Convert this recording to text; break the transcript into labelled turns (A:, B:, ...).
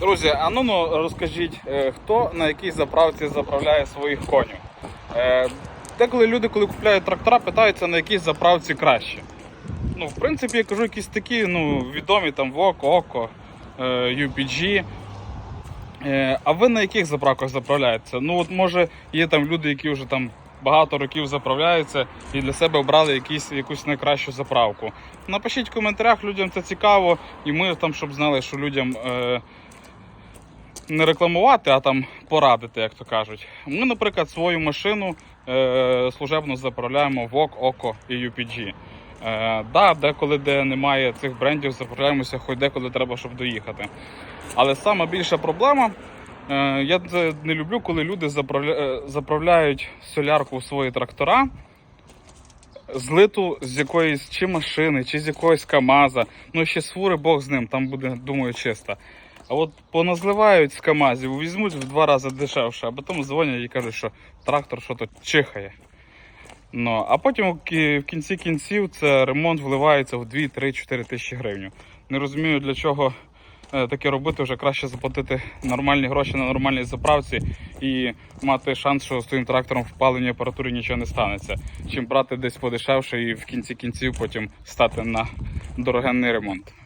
A: Друзі, а ну, ну розкажіть, е, хто на якій заправці заправляє своїх конів? Е, Деколи люди, коли купляють трактора, питаються, на якій заправці краще. Ну, в принципі, я кажу, якісь такі ну, відомі там ВОК, ОКО, UPG. Е, А ви на яких заправках заправляєтеся? Ну, от може є там люди, які вже там багато років заправляються і для себе обрали якісь, якусь найкращу заправку. Напишіть в коментарях, людям це цікаво, і ми там, щоб знали, що людям. Не рекламувати, а там порадити, як то кажуть. Ми, наприклад, свою машину е, служебно заправляємо ВОК, ОКО і UPG. Е, да, деколи, де немає цих брендів, заправляємося хоч деколи треба, щоб доїхати. Але сама більша проблема, е, я не люблю, коли люди заправля... е, заправляють солярку в свої трактора. Злиту з якоїсь чи машини, чи з якогось КАМАЗа. Ну ще з фури Бог з ним, там буде, думаю, чисто. А от поназливають з КАМАЗів, візьмуть в два рази дешевше, а потім дзвонять і кажуть, що трактор що то чихає. Ну, а потім в кінці кінців це ремонт вливається в 2-3-4 тисячі гривень. Не розумію, для чого е, таке робити, вже краще заплатити нормальні гроші на нормальній заправці і мати шанс, що з твоїм трактором в паливній апаратурі нічого не станеться, чим брати десь подешевше і в кінці кінців потім стати на дорогенний ремонт.